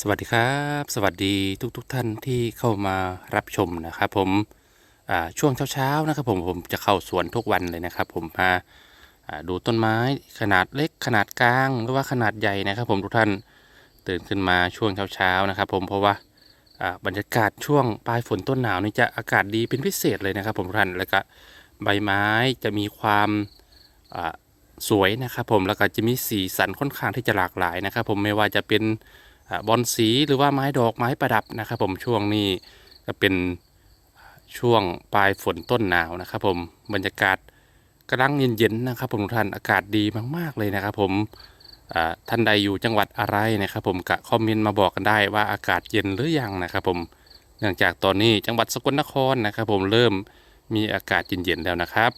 สวัสดีครับ สวัสดีทุกๆทท่านที่เข้ามารับชมนะครับผมช่วงเช้าๆนะครับผมผมจะเข้าสวนทุกวันเลยนะครับ ผมมาดูต้นไม้ขนาดเล็กขนาดกลางหรือว่าขนาดใหญ่นะครับผมทุกท่านตื่นขึ้นมาช่วงเช้าๆนะครับผมเพราะว่าบรรยากาศช่วงปลายฝนต้นหนาวนี่จะอากาศดีเป็นพิเศษเลยนะครับ ผมทุกท่านแล้วก็ใบไม้จะมีความสวยนะครับ ผมแล้วก็จะมีสีสันค่อนข้างที่จะหลากหลายนะครับ ผมไม่ว่าจะเป็น บอนสีหรือว่าไม้ดอกไม้ประดับนะครับผมช่วงนี้ก็เป็นช่วงปลายฝนต้นหนาวนะครับผมบรรยากาศกำลังเย็นๆนะครับผมทุกท่านอากาศดีมากๆเลยนะครับผมท่านใดอยู่จังหวัดอะไรนะครับผมกะคอมเมนต์มาบอกกันได้ว่าอากาศเย็นหรือยังนะครับผมเนื่องจากตอนนี้จังหวัดสกลนครนะครับผมเริ่มมีอากาศเย็นๆแล้วนะครับ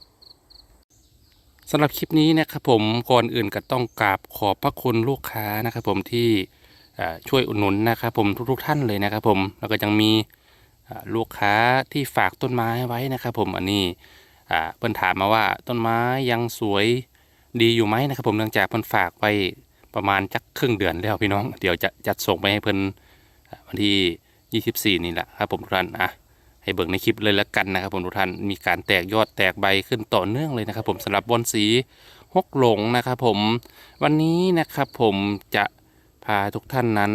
สำหรับคลิปนี้นะครับผมก่อนอื่นก็ต้องกราบขอบพระคุณลูกค้านะครับผมที่ ช่วยอุดหนุนนะครับผมทุกๆท่านเลยนะครับผมแล้วก็ยังมีลูกค้าที่ฝากต้นไม้ไว้นะครับผมอันนี้เพิ่นถามมาว่าต้นไม้ยังสวยดีอยู่ไหมนะครับผมเนื่องจากเพิ่นฝากไว้ประมาณจักครึ่งเดือนแล้วพี่น้อง เดี๋ยวจะจัดส่งไปให้เพิ่นอ่าวันที่ 24 นี่แหละครับผมทุกท่านอะให้เบิ่งในคลิปเลยแล้วกันนะครับผมทุกท่านมีการแตกยอดแตกใบขึ้นต่อเนื่องเลยนะครับผมสำหรับบอนสีฮกหลงนะครับผมวันนี้นะครับผมจะ พาทุกท่านนั้น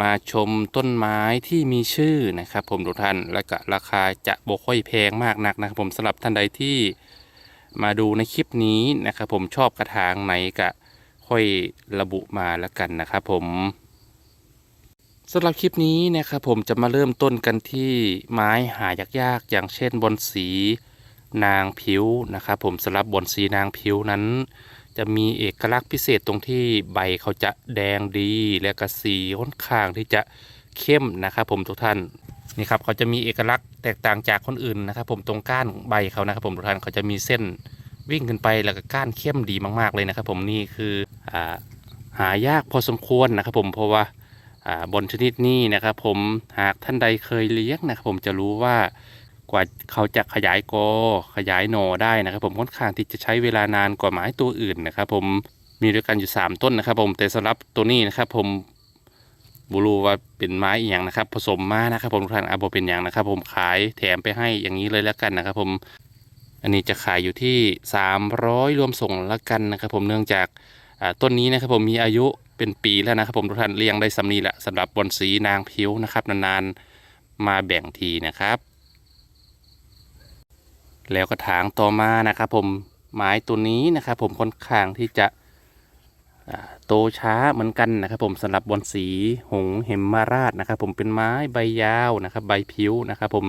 มาชมต้นไม้ที่มีชื่อนะครับผมทุกท่านและก็ราคาจะบ่ค่อยแพงมากนักนะครับผมสำหรับท่านใดที่มาดูในคลิปนี้นะครับผมชอบกระถางไหนก็ค่อยระบุมาแล้วกันนะครับผมสำหรับคลิปนี้นะครับผมจะมาเริ่มต้นกันที่ไม้หายากๆ อย่างเช่นบอนสีนางผิวนะครับผมสำหรับบอนสีนางผิวนั้น จะมีเอกลักษณ์พิเศษตรงที่ใบเขาจะแดงดีและก็สีค่อนข้างที่จะเข้มนะครับผมทุกท่านนี่ครับเขาจะมีเอกลักษณ์แตกต่างจากคนอื่นนะครับ ผมตรงก้านใบเขานะครับ ผมทุกท่านเขาจะมีเส้นวิ่งขึ้นไปแล้วก็ก้านเข้มดีมากๆเลยนะครับ ผมนี่คืออหายากพอสมควรนะครับ ผมเพราะว่าบนชนิดนี้นะครับ ผมหากท่านใดเคยเลี้ยงนะครับ ผมจะรู้ว่า กว่าเขาจะขยายกอขยายหนอได้นะครับ ผมค่อนข้างที่จะใช้เวลานานกว่าไม้ตัวอื่นนะครับ ผมมีด้วยกันอยู่ 3 ต้นนะครับ ผมแต่สำหรับตัวนี้นะครับ ผมบูรูว่าเป็นไม้อย่างนะครับ ผสมมานะครับ ผมทุกท่านอาบเป็นอย่างนะครับ ผมขายแถมไปให้อย่างนี้เลยแล้วกันนะครับ ผมอันนี้จะขายอยู่ที่ 300 รวมส่งแล้วกันนะครับ ผมเนื่องจากต้นนี้นะครับ ผมมีอายุเป็นปีแล้วนะครับ ผมทุกท่านเลี้ยงได้สำนีละสำหรับบอนสีนางพิ้วนะครับนานๆมาแบ่งทีนะครับ แล้วกระถางต่อมานะครับ ผมไม้ตัวนี้นะครับ ผมค่อนข้างที่จะโตช้าเหมือนกันนะครับ ผมสำหรับบอนสีหงเหมมาราชนะครับ ผมเป็นไม้ใบยาวนะครับ ใบผิวนะครับ ผม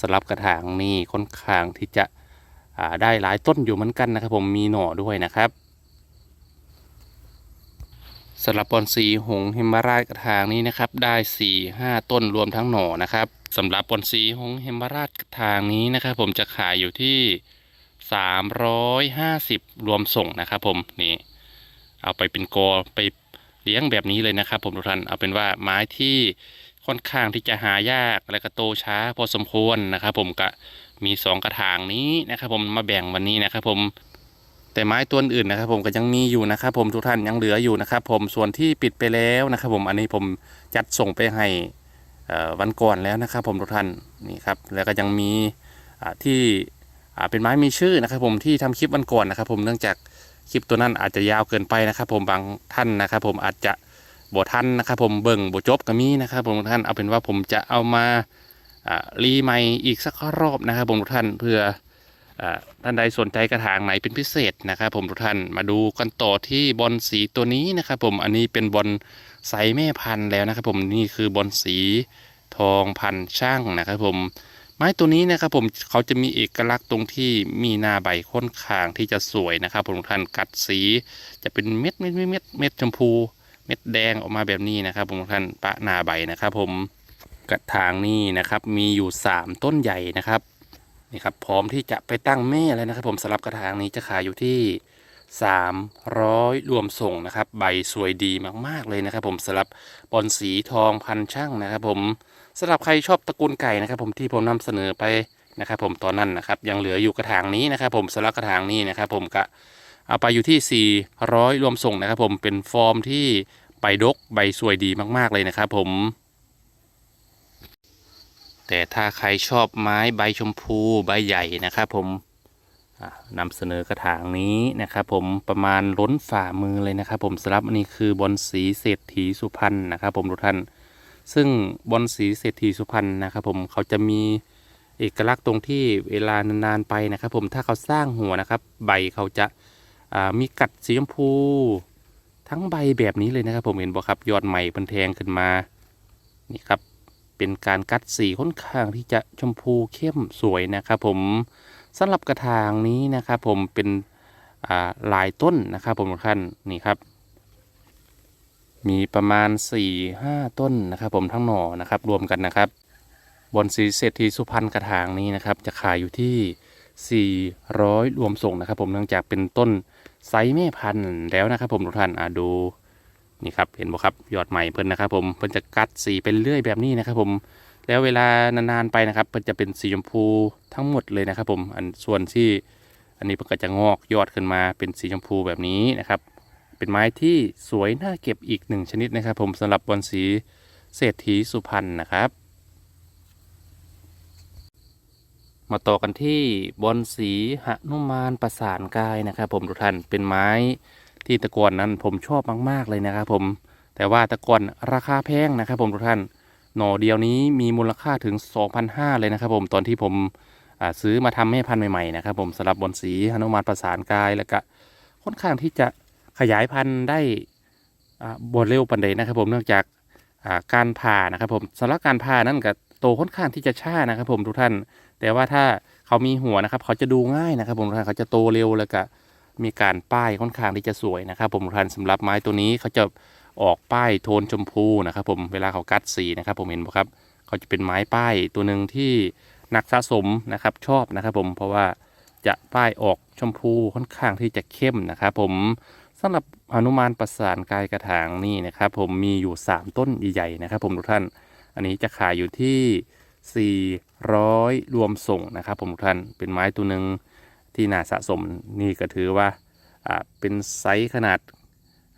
สำหรับกระถางนี้ค่อนข้างที่จะได้หลายต้นอยู่เหมือนกันนะครับ ผมมีหน่อด้วยนะครับ สำหรับบอนสีหงเหมมาราชกระถางนี้นะครับ ได้สี่ห้าต้นรวมทั้งหน่อนะครับสำหรับบอนสีหงส์เฮมบาราชทางนี้นะครับ ผมจะขายอยู่ที่350รวมส่งนะครับ ผมนี่เอาไปเป็นกอไปเลี้ยงแบบนี้เลยนะครับ ผมทุกท่านเอาเป็นว่าไม้ที่ค่อนข้างที่จะหายากและก็โตช้าพอสมควรนะครับ ผมก็มีสองกระถางนี้นะครับ ผมมาแบ่งวันนี้นะครับ ผม แต่ไม้ตัวอื่นนะครับผมก็ยังมีอยู่นะครับผมทุกท่านยังเหลืออยู่นะครับผมส่วนที่ปิดไปแล้วนะครับผมอันนี้ผมจัดส่งไปให้วันก่อนแล้วนะครับผมทุกท่านนี่ครับแล้วก็ยังมีที่เป็นไม้มีชื่อนะครับผมที่ทำคลิปวันก่อนนะครับผมเนื่องจากคลิปตัวนั้นอาจจะยาวเกินไปนะครับผมบางท่านนะครับผมอาจจะบ่ทันนะครับผมเบิ่งบ่จบก็มีนะครับผมทุกท่านเอาเป็นว่าผมจะเอามารีใหม่อีกสักรอบนะครับผมทุกท่านเพื่อ ท่านใดสนใจกระถางไหนเป็นพิเศษนะครับผมทุกท่านมาดูกันต่อที่บอลสีตัวนี้นะครับผมอันนี้เป็นบอลไซส์แม่พันธุ์แล้วนะครับผมนี่คือบอลสีทองพันช่างนะครับผมไม้ตัวนี้นะครับผมเขาจะมีเอกลักษณ์ตรงที่มีหน้าใบค่อนข้างที่จะสวยนะครับผมทุกท่านกัดสีจะเป็นเม็ดเม็ดเม็ดเม็ดเม็ดชมพู เม็ดแดงออกมาแบบนี้นะครับผมทุกท่านปะหน้าใบนะครับผมกระถางนี้นะครับมีอยู่ 3 ต้นใหญ่นะครับ นี่ครับพร้อมที่จะไปตั้งแม่แล้วนะครับ ผมสำหรับกระถางนี้จะขายอยู่ที่ 300 รวมส่งนะครับ ใบสวยดีมากๆเลยนะครับ ผมสำหรับบอลสีทองพันช่างนะครับ ผมสำหรับใครชอบตระกูลไก่นะครับ ผมที่ผมนำเสนอไปนะครับผมตอนนั้นนะครับยังเหลืออยู่กระถางนี้นะครับ ผมสำหรับกระถางนี้นะครับ ผมก็เอาไปอยู่ที่ 400 รวมส่งนะครับ ผมเป็นฟอร์มที่ใบดกใบสวยดีมาก ๆเลยนะครับ ผม แต่ถ้าใครชอบไม้ใบชมพูใบใหญ่นะครับผมนำเสนอกระถางนี้นะครับผมประมาณล้นฝ่ามือเลยนะครับผมสำหรับอันนี้คือบอนสีเศรษฐีสุพรรณนะครับผมทุกท่าน ซึ่งบอนสีเศรษฐีสุพรรณนะครับผมเขาจะมีเอกลักษณ์ตรงที่เวลานานๆไปนะครับผมถ้าเขาสร้างหัวนะครับ ใบเขาจะามีกัดสีชมพู ทั้งใบแบบนี้เลยนะครับ ผมเห็นบ่ครับยอดใหม่เป็นแทงขึ้นมานี่ครับ เป็นการกัดสีค่อนข้างที่จะชมพูเข้มสวยนะครับผมสำหรับกระถางนี้นะครับผมเป็นลายต้นนะครับผมทุกท่านนี่ครับ มีประมาณ 4-5 ต้นนะครับ ผมทั้งหน่อนะครับรวมกันนะครับบอนสีเศรษฐีสุพรรณกระถางนี้นะครับ จะขายอยู่ที่ 400 รวมส่งนะครับ ผมเนื่องจากเป็นต้นไซส์แม่พันธุ์แล้วนะครับ ผมทุกท่านอ่าดู นี่ครับเห็นบ่ครับยอดใหม่เพิ่นนะครับผมเพิ่นจะกัดสีไปเรื่อยแบบนี้นะครับผมแล้วเวลานานๆไปนะครับเพิ่นจะเป็นสีชมพูทั้งหมดเลยนะครับผมอันส่วนที่อันนี้เพิ่นก็จะงอกยอดขึ้นมาเป็นสีชมพูแบบนี้นะครับเป็นไม้ที่สวยน่าเก็บอีกหนึ่งชนิดนะครับ ผมสำหรับบอนสีเศรษฐีสุพรรณนะครับ มาต่อกันที่บอนสีหนุมานประสานกายนะครับ ผมทุกท่านเป็นไม้ ที่ตะกอนนั้นผมชอบมาก ๆ เลยนะครับผมแต่ว่าตะกอนราคาแพงนะครับผมทุกท่านหน่อเดียวนี้มีมูลค่าถึง 2,500 เลยนะครับผมตอนที่ผมซื้อมาทำแม่พันธุ์ใหม่ ๆ นะครับผมสำหรับบอนสีหนุมานประสานกายแล้วก็ค่อนข้างที่จะขยายพันธุ์ได้บนเร็วปันใดนะครับผมเนื่องจากการผ่านะครับผมสำหรับการผ่านั้นก็โตค่อนข้างที่จะช้านะครับผมทุกท่าน แต่ว่าถ้าเขามีหัวนะครับ เขาจะดูง่ายนะครับผมทุกท่านเขาจะโตเร็วแล้วก็ มีการป้ายค่อนข้างที่จะสวยนะครับผมทุกท่านสำหรับไม้ตัวนี้เขาจะออกป้ายโทนชมพูนะครับผมเวลาเขากัดสีนะครับผมเห็นไหมครับเขาจะเป็นไม้ป้ายตัวหนึ่งที่นักสะสมนะครับชอบนะครับผมเพราะว่าจะป้ายออกชมพูค่อนข้างที่จะเข้มนะครับผมสำหรับอนุมานประสานกายกระถางนี่นะครับผมมีอยู่ 3 ต้นใหญ่ๆนะครับผมทุกท่าน อันนี้จะขายอยู่ที่ 400 รวมส่งนะครับผมทุกท่านเป็นไม้ตัวหนึ่ง ที่น่าสะสมนี่ก็ถือว่าเป็นไซส์ขนาด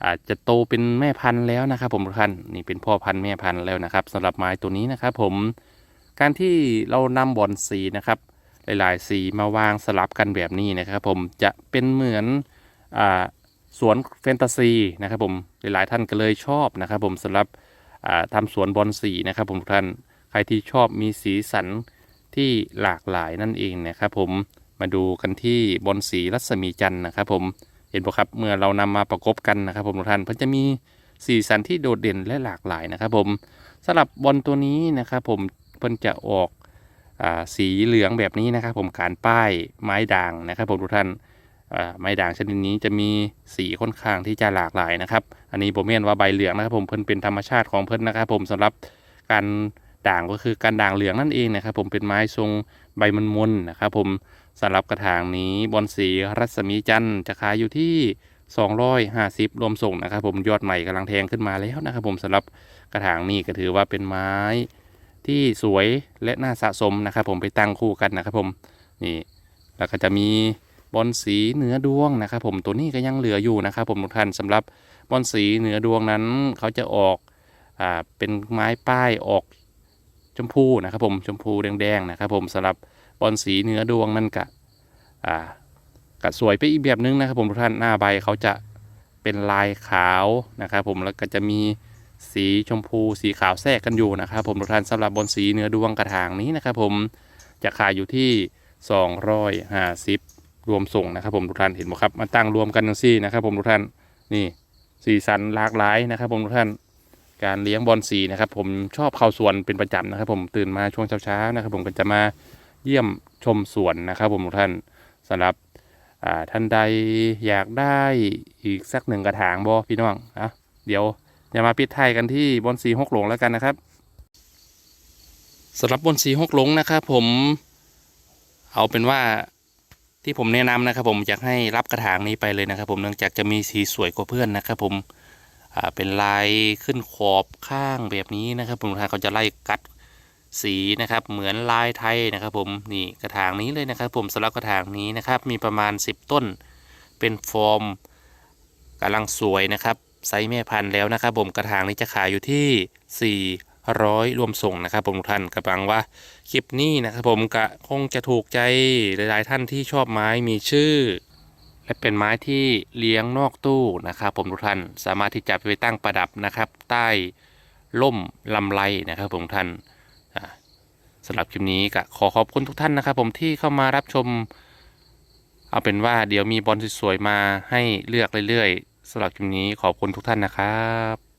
อาจจะโตเป็นแม่พันธุ์แล้วนะครับผมทุกท่านนี่เป็นพ่อพันธุ์แม่พันธุ์แล้วนะครับสำหรับไม้ตัวนี้นะครับผมการที่เรานำบอนสีนะครับ หลายๆ สีมาวางสลับกันแบบนี้นะครับผมจะเป็นเหมือนอสวนแฟนตาซีนะครับผมหลายๆท่านก็เลยชอบนะครับผมสำหรับอ่าทำสวนบอนสีนะครับผมทุกท่านใครที่ชอบมีสีสันที่หลากหลายนั่นเองนะครับผม มาดูกันที่บอลสีรัศมีจันทร์นะครับผมเห็นปะครับเมื่อเรานำมาประกบกันนะครับ ผมทุกท่านเพิ่นจะมีสีสันที่โดดเด่นและหลากหลายนะครับ ผมสำหรับบอลตัวนี้นะครับผมเพิ่นจะออกอสีเหลืองแบบนี้นะครับ ผมการป้ายไม้ด่างนะครับ ผมทุกท่านไม้ด่างชนิดนี้จะมีสีค่อนข้างที่จะหลากหลายนะครับ อันนี้ผมเม่นว่าใบเหลืองนะครับ ผมเพิ่นเป็นธรรมชาติของเพิ่นนะครับ ผมสำหรับการด่างก็คือการด่างเหลืองนั่นเองนะครับ ผมเป็นไม้ทรงใบมันมนนะครับ ผม สำหรับกระถางนี้บอนสีรัศมีจันทร์จะขายอยู่ที่ 250 รวมส่งนะครับ ผมยอดใหม่กำลังแทงขึ้นมาแล้วนะครับ ผมสำหรับกระถางนี้ก็ถือว่าเป็นไม้ที่สวยและน่าสะสมนะครับ ผมไปตั้งคู่กันนะครับ ผมนี่แล้วก็จะมีบอนสีเหนือดวงนะครับ ผมตัวนี้ก็ยังเหลืออยู่นะครับ ผมทุกท่านสำหรับบอนสีเหนือดวงนั้นเขาจะออกอ่าเป็นไม้ป้ายออกชมพูนะครับ ผมชมพูแดงๆนะครับ ผมสำหรับ บอลสีเนื้อดวงนั่นกะอ่ากะสวยไปอีกแบบนึงนะครับผมทุกท่านหน้าใบเขาจะเป็นลายขาวนะครับผมแล้วก็จะมีสีชมพูสีขาวแทรกกันอยู่นะครับผมทุกท่านสำหรับบอลสีเนื้อดวงกระถางนี้นะครับผมจะขายอยู่ที่ 250 รวมส่งนะครับผมทุกท่านเห็นไหมครับมาตั้งรวมกันจังซี่นะครับผมทุกท่านนี่สีสันหลากหลายนะครับผมทุกท่านการเลี้ยงบอลสีนะครับผมชอบเข้าสวนเป็นประจำนะครับผมตื่นมาช่วงเช้าๆนะครับผมก็จะมา เยี่ยมชมสวนนะครับผมทุกท่านสำหรับท่านใดอยากได้อีกสักหนึ่งกระถางบอพี่น้องอะเดี๋ยวอย่ามาปิดท้ายกันที่บนสีหกหลงแล้วกันนะครับสำหรับบนสีหกหลงนะครับผมเอาเป็นว่าที่ผมแนะนำนะครับ ผมอยากให้รับกระถางนี้ไปเลยนะครับ ผมเนื่องจากจะมีสีสวยกว่าเพื่อนนะครับ ผมเป็นลายขึ้นขอบข้างแบบนี้นะครับ ผมทางเขาจะไล่กัด สีนะครับเหมือนลายไทยนะครับ ผมนี่กระถางนี้เลยนะครับ ผมสำหรับกระถางนี้นะครับ มีประมาณ 10 ต้น เป็นฟอร์มกำลังสวยนะครับไซส์แม่พันธุ์แล้วนะครับ ผมกระถางนี้จะขายอยู่ที่ 400 รวมส่งนะครับ ผมทุกท่านกำลังว่าคลิปนี้นะครับ ผมก็คงจะถูกใจหลาย ๆ ท่านที่ชอบไม้มีชื่อ และเป็นไม้ที่เลี้ยงนอกตู้นะครับ ผมทุกท่านสามารถที่จะไปตั้งประดับนะครับ ใต้ล่มลำไรนะครับ ผมท่านำหรับคลิปนี้ก็ขอขอบคุณทุกท่านนะครับ ผมที่เข้ามารับชม เอาเป็นว่าเดี๋ยวมีบอลสวยๆมาให้เลือกเรื่อยๆสำหรับคลิปนี้ขอบคุณทุกท่านนะครับ